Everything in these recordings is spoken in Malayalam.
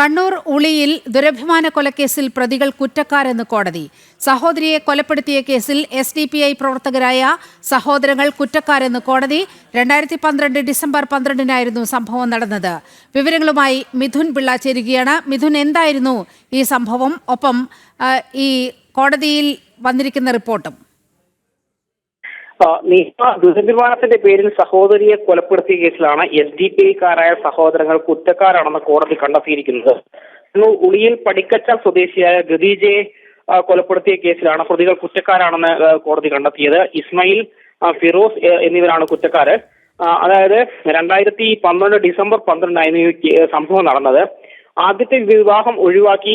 കണ്ണൂർ ഉളിയിൽ ദുരഭിമാന കൊലക്കേസിൽ പ്രതികൾ കുറ്റക്കാരെന്ന് കോടതി. സഹോദരിയെ കൊലപ്പെടുത്തിയ കേസിൽ എസ് ഡി പി ഐ പ്രവർത്തകരായ സഹോദരങ്ങൾ കുറ്റക്കാരെന്ന് കോടതി രണ്ടായിരത്തി പന്ത്രണ്ട് ഡിസംബർ പന്ത്രണ്ടിനായിരുന്നു സംഭവം നടന്നത്. വിവരങ്ങളുമായി മിഥുൻ പിള്ള ചേരുകയാണ്. മിഥുൻ എന്തായിരുന്നു ഈ സംഭവം? ഒപ്പം ഈ കോടതിയിൽ വന്നിരിക്കുന്ന റിപ്പോർട്ടും. നിഹ ദുരഭിമാനത്തിന്റെ പേരിൽ സഹോദരിയെ കൊലപ്പെടുത്തിയ കേസിലാണ് എസ് ഡി പി ഐക്കാരായ സഹോദരങ്ങൾ കുറ്റക്കാരാണെന്ന് കോടതി കണ്ടെത്തിയിരിക്കുന്നത്. ഉളിയിൽ പടിക്കച്ച സ്വദേശിയായ ഗദീജയെ കൊലപ്പെടുത്തിയ കേസിലാണ് പ്രതികൾ കുറ്റക്കാരാണെന്ന് കോടതി കണ്ടെത്തിയത്. ഇസ്മയിൽ ഫിറോസ് എന്നിവരാണ് കുറ്റക്കാര്. അതായത് രണ്ടായിരത്തി പന്ത്രണ്ട് ഡിസംബർ പന്ത്രണ്ടായിരുന്നു സംഭവം നടന്നത്. ആദ്യത്തെ വിവാഹം ഒഴിവാക്കി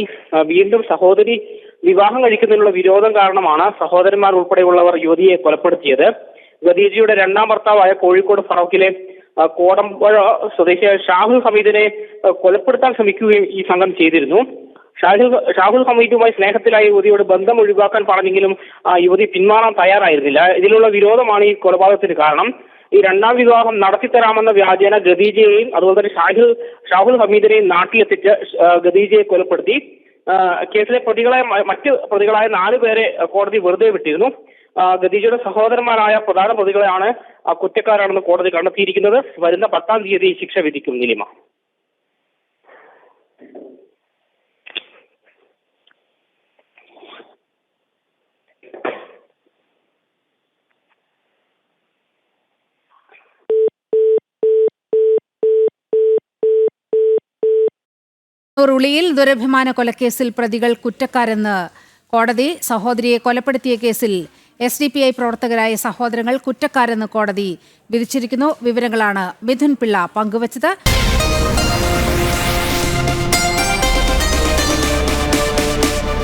വീണ്ടും സഹോദരി വിവാഹം കഴിക്കുന്നതിനുള്ള വിരോധം കാരണമാണ് സഹോദരന്മാർ ഉൾപ്പെടെയുള്ളവർ യുവതിയെ കൊലപ്പെടുത്തിയത്. ഖദീജയുടെ രണ്ടാം ഭർത്താവായ കോഴിക്കോട് ഫറോക്കിലെ കോടമ്പഴ സ്വദേശിയായ ഷാഹുൽ ഹമീദിനെ കൊലപ്പെടുത്താൻ ശ്രമിക്കുകയും ഈ സംഘം ചെയ്തിരുന്നു. ഷാഹുൽ ഷാഹുൽ ഹമീദുമായി സ്നേഹത്തിലായ യുവതിയോട് ബന്ധം ഒഴിവാക്കാൻ പറഞ്ഞെങ്കിലും ആ യുവതി പിന്മാറാൻ തയ്യാറായിരുന്നില്ല. ഇതിലുള്ള വിരോധമാണ് ഈ കൊലപാതകത്തിന് കാരണം. ഈ രണ്ടാം വിവാഹം നടത്തിത്തരാമെന്ന വ്യാജേന ഖദീജയെയും അതുപോലെ തന്നെ ഷാഹിൽ ഷാഹുൽ ഹമീദിനെയും നാട്ടിലെത്തിച്ച് ഖദീജയെ കൊലപ്പെടുത്തി. കേസിലെ പ്രതികളായ മറ്റ് പ്രതികളായ നാല് പേരെ കോടതി വെറുതെ വിട്ടിരുന്നു. ഖദീജയുടെ സഹോദരന്മാരായ പ്രധാന പ്രതികളെയാണ് കുറ്റക്കാരാണെന്ന് കോടതി കണ്ടെത്തിയിരിക്കുന്നത്. വരുന്ന പത്താം തീയതി ശിക്ഷ വിധിക്കും നിലിമ കണ്ണൂർ ഉളിയിൽ ദുരഭിമാന കൊലക്കേസിൽ പ്രതികൾ കുറ്റക്കാരെന്ന് കോടതി സഹോദരിയെ കൊലപ്പെടുത്തിയ കേസിൽ എസ് ഡി പി ഐ പ്രവർത്തകരായ സഹോദരങ്ങൾ കുറ്റക്കാരെന്ന് കോടതി വിധിച്ചിരിക്കുന്നു. വിവരങ്ങളാണ് മിഥുൻ പിള്ള പങ്കുവച്ചത്.